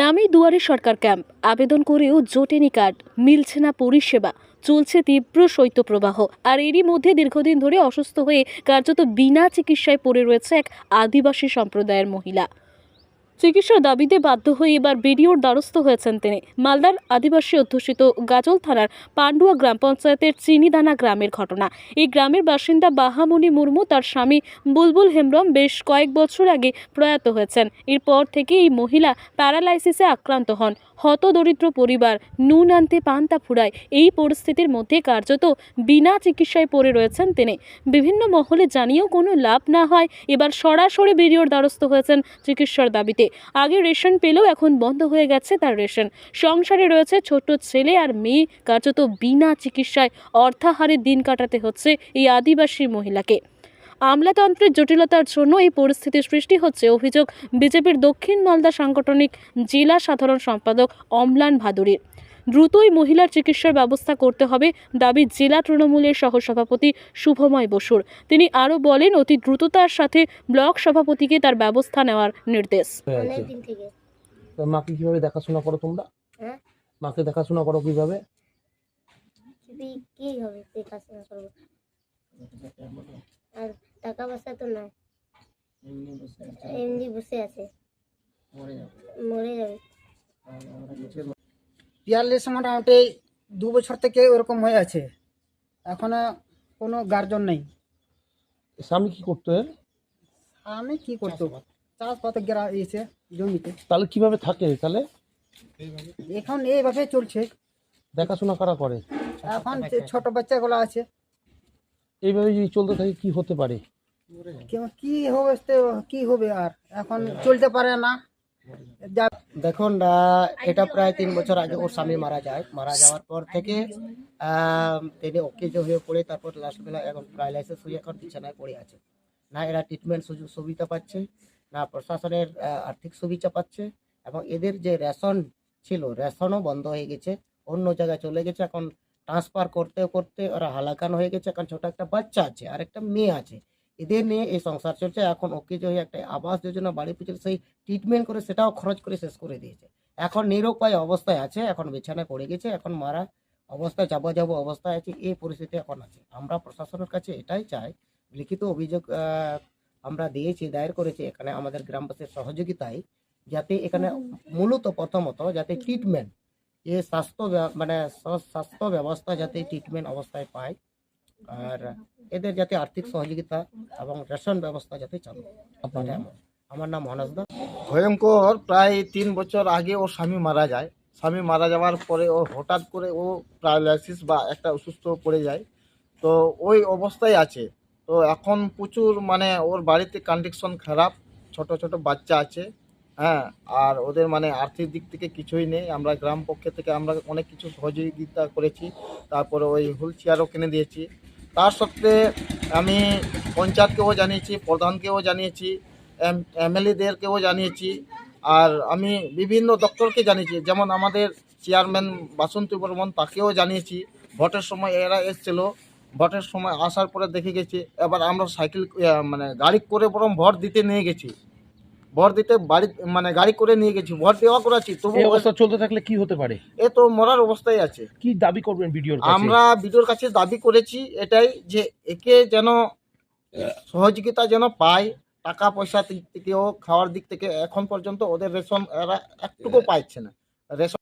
নামে দুয়ারে সরকার ক্যাম্প। আবেদন করেও জোটেনি কার্ড। মিলছে না পরিষেবা। চলছে তীব্র শৈত্যপ্রবাহ। আর এরই মধ্যে দীর্ঘদিন ধরে অসুস্থ হয়ে কার্যত বিনা চিকিৎসায় পড়ে রয়েছে এক আদিবাসী সম্প্রদায়ের মহিলা। চিকিৎসার দাবিতে বাধ্য হয়ে এবার বিডিওর দ্বারস্থ হয়েছেন তিনি। মালদার আদিবাসী অধ্যুষিত গাজল থানার পান্ডুয়া গ্রাম পঞ্চায়েতের চিনিদানা গ্রামের ঘটনা। এই গ্রামের বাসিন্দা বাহামণি মুর্মু তার স্বামী বুলবুল হেমব্রম বেশ কয়েক বছর আগে প্রয়াত হয়েছেন। এরপর থেকে এই মহিলা প্যারালাইসিসে আক্রান্ত হন। হতদরিদ্র পরিবার নুন আনতে পান্তা ফুরায় এই পরিস্থিতির মধ্যে কার্যত বিনা চিকিৎসায় পড়ে রয়েছেন তিনি। বিভিন্ন মহলে জানিয়েও কোনো লাভ না হয়, এবার সরাসরি বিডিওর দ্বারস্থ হয়েছেন চিকিৎসার দাবিতে। আগে রেশন পেলেও এখন বন্ধ হয়ে গেছে তার রেশন। সংসারে রয়েছে ছোট ছেলে আর মেয়ে, কার্যত বিনা চিকিৎসায় অর্থাহারে দিন কাটাতে হচ্ছে এই আদিবাসী মহিলাকে। আমলাতন্ত্রের জটিলতার জন্য এই পরিস্থিতির সৃষ্টি হচ্ছে, অভিযোগ বিজেপির দক্ষিণ মালদা সাংগঠনিক জেলা সাধারণ সম্পাদক অম্লান ভাদুরীর। দ্রুতই মহিলার চিকিৎসার ব্যবস্থা করতে হবে দাবি জেলা তৃণমূলের সহসভাপতি শুভময় বসুর। তিনি আরও বলেন অতি দ্রুততার সাথে ব্লক সভাপতিকে তার ব্যবস্থা নেওয়ার নির্দেশ। মাকে কীভাবে দেখাশোনা করো তোমরা? হ্যাঁ? মাকে দেখাশোনা করো কীভাবে? কি কি দেখাশোনা করব? আর টাকা পয়সা তো নাই। এমনি বসে আছে। মরে যাবে। বিয়াল্লিশ মোটামুটি দু বছর থেকে ওরকম হয়ে আছে। এখনও কোনো গার্জন নেই। স্বামী কি করতো এর? আমি কি করতো? চাষপাতে গেরা এসে জমিতে। তাহলে কীভাবে থাকে তাহলে? এখন এইভাবে চলছে। দেখাশোনা করা করে? এখন যে ছোট বাচ্চাগুলো আছে। এইভাবে যদি চলতে থাকে কি হতে পারে? কি- কি হবে তো কি হবে আর? এখন চলতে পারে না। দেখুন এটা প্রায় তিন বছর আগে ওর স্বামী মারা যায়। মারা যাওয়ার পর থেকে তিনি অকেজ হয়ে পড়ে তারপর লাস্ট বেলা এখন প্যারালাইসিস হয়ে এখন বিছানায় পড়ে আছে। না এরা ট্রিটমেন্ট সুযোগ সুবিধা পাচ্ছে না প্রশাসনের আর্থিক সুবিধা পাচ্ছে এবং এদের যে রেশন ছিল রেশনও বন্ধ হয়ে গেছে অন্য জায়গায় চলে গেছে। এখন ট্রান্সফার করতে করতে ওরা হালাকান হয়ে গেছে। এখন ছোট একটা বাচ্চা আছে আর একটা মেয়ে আছে। এদের নিয়ে এই সংসার চলছে। এখন ওকে যে একটা আবাস যোজনা, বাড়ি পিছনে সেই ট্রিটমেন্ট করে সেটাও খরচ করে শেষ করে দিয়েছে। এখন নিরুপায় অবস্থায় আছে, এখন বিছানায় পড়ে গেছে, এখন মারা অবস্থায় যাব যাব অবস্থায় আছে, এই পরিস্থিতি এখন আছে। আমরা প্রশাসনের কাছে এটাই চাই। লিখিত অভিযোগ আমরা দিয়েছি, দায়ের করেছি এখানে আমাদের গ্রামবাসীর সহযোগিতায়, যাতে এখানে মূলত প্রথমত যাতে ট্রিটমেন্ট এ স্বাস্থ্য মানে স্বাস্থ্য ব্যবস্থা যাতে ট্রিটমেন্ট অবস্থায় পায়। আর এদের যাতে আর্থিক সহযোগিতা এবং রেশন ব্যবস্থা যাতে চালু আপনার আমার নাম মনোজ দাস। ভয়ঙ্কর প্রায় তিন বছর আগে ও স্বামী মারা যায়। স্বামী মারা যাওয়ার পরে ও হঠাৎ করে ও প্যারালাইসিস বা একটা অসুস্থ পড়ে যায়। তো ওই অবস্থায় আছে। তো এখন প্রচুর মানে ওর বাড়িতে কন্ডিশন খারাপ ছোট ছোট বাচ্চা আছে। হ্যাঁ আর ওদের মানে আর্থিক দিক থেকে কিছুই নেই। আমরা গ্রাম পক্ষে থেকে আমরা অনেক কিছু সহযোগিতা করেছি। তারপরে ওই হুইল চেয়ারও কিনে দিয়েছি। তার সত্ত্বে আমি পঞ্চায়েতকেও জানিয়েছি, প্রধানকেও জানিয়েছি এমএলএদেরকেও জানিয়েছি, আর আমি বিভিন্ন দপ্তরকে জানিয়েছি। যেমন আমাদের চেয়ারম্যান বাসন্তী বর্মন তাকেও জানিয়েছি, ভোটের সময় এরা এসেছিল, ভোটের সময় আসার পরে দেখে গেছি, এবার আমরা সাইকেল মানে গাড়ি করে বরং ভোট দিতে নিয়ে গেছি। ভোট দিতে বাড়ি মানে গাড়ি করে নিয়ে গেছি ভর দেওয়া করেছি তবু এই অবস্থা চলতে থাকলে কি হতে পারে? এ তো মরার অবস্থায় আছে। কি দাবি করবেন ভিডিওর কাছে? আমরা বিডিওর কাছে দাবি করেছি এটাই যে একে যেন সহযোগিতা যেন পায় টাকা পয়সা দিক থেকেও খাওয়ার দিক থেকে এখন পর্যন্ত ওদের রেশন এরা একটুকু পাচ্ছে না। রেশন